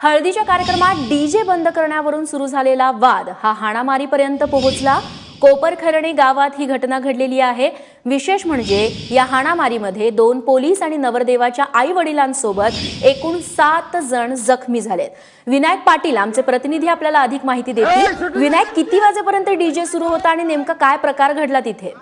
हळदीच्या कार्यक्रमात डीजे बंद करण्यावरून सुरू झालेला वाद हा हाणामारीपर्यंत पोहोचला. कोपरखरणे गावात ही घटना घडलेली आहे. विशेष म्हणजे या हाणामारीमध्ये दोन पोलीस आणि नवरदेवाच्या आई वडिलांसोबत एकूण सात जण जखमी झालेत. विनायक पाटील आमचे प्रतिनिधी आपल्याला अधिक माहिती देतील. विनायक किती वाजेपर्यंत डीजे सुरू होता आणि नेमका काय प्रकार घडला तिथे?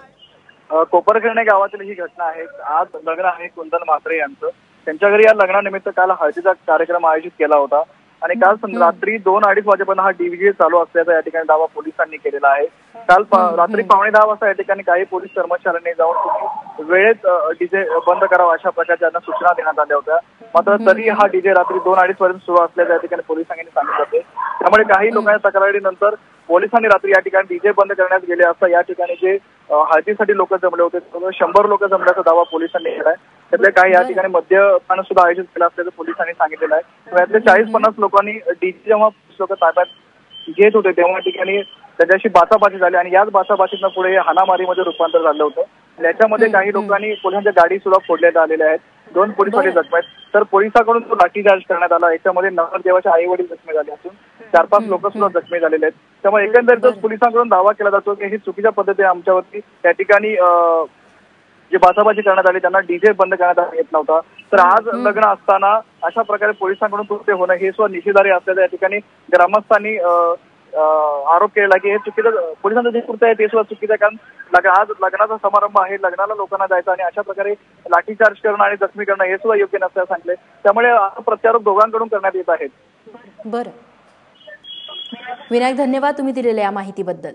कोपरखिरणे गावातील ही घटना आहे. आज लग्न आहे कुंदन म्हात्रे यांचं. त्यांच्या घरी या लग्नानिमित्त काल हळदीचा कार्यक्रम आयोजित केला होता. आणि काल रात्री दोन अडीच वाजेपर्यंत हा डीव्हीजे चालू असल्याचा या ठिकाणी दावा पोलिसांनी केलेला आहे. काल रात्री पावणे दहा वाजता या ठिकाणी काही पोलीस कर्मचाऱ्यांनी जाऊन तुम्ही वेळेत डीजे बंद करावा अशा प्रकारच्या त्यांना सूचना देण्यात आल्या होत्या. मात्र तरी हा डीजे रात्री दोन अडीच पर्यंत सुरू असल्याचं या ठिकाणी पोलिसांनी सांगितलं होते. त्यामुळे काही लोकांच्या तक्रारीनंतर पोलिसांनी रात्री या ठिकाणी डीजे बंद करण्यात गेले असता या ठिकाणी जे हळदीसाठी लोक जमले होते शंभर लोक जमल्याचा दावा पोलिसांनी केलाय. त्यातले काही या ठिकाणी मद्यपान सुद्धा आयोजित केलं असल्याचं पोलिसांनी सांगितलेलं आहे. त्यातले चाळीस पन्नास लोकांनी डीजे जेव्हा लोक ताब्यात घेत होते तेव्हा ठिकाणी त्याच्याशी बाचाबाची झाली आणि याच बाचाबाचीतनं पुढे हाणामारीमध्ये रूपांतर झालं होतं. याच्यामध्ये काही लोकांनी पोलिसांच्या गाडी सुद्धा फोडण्यात आलेल्या आहेत. दोन पोलिसवाले जखमी आहेत. तर पोलिसांकडून तो लाठीचार्ज करण्यात आला. याच्यामध्ये नवरदेवाचे आई वडील जखमी झाले असून चार पाच लोक सुद्धा जखमी झालेले आहेत. त्यामुळे एकंदरीतच पोलिसांकडून दावा केला जातो की ही चुकीच्या पद्धतीने आमच्यावरती त्या ठिकाणी जे बाचाबाची करण्यात आली त्यांना डीजे बंद करण्यात आला येत नव्हता. तर आज लग्न असताना अशा प्रकारे पोलिसांकडून कृत्य होणं हे सुद्धा निषेधारी असल्याचं या ठिकाणी ग्रामस्थांनी आरोप केला की हे चुकीचं पोलिसांचं जे कृत्य आहे ते सुद्धा चुकीचं आहे. कारण लग्न आज लग्नाचा समारंभ आहे लग्नाला लोकांना जायचं आणि अशा प्रकारे लाठीचार्ज करणं आणि जखमी करणं हे सुद्धा योग्य नसल्याचं सांगितले त्यामुळे प्रत्यारोप दोघांकडून करण्यात येत आहेत. बरं. विनायक धन्यवाद तुम्ही दिलेल्या या माहितीबद्दल.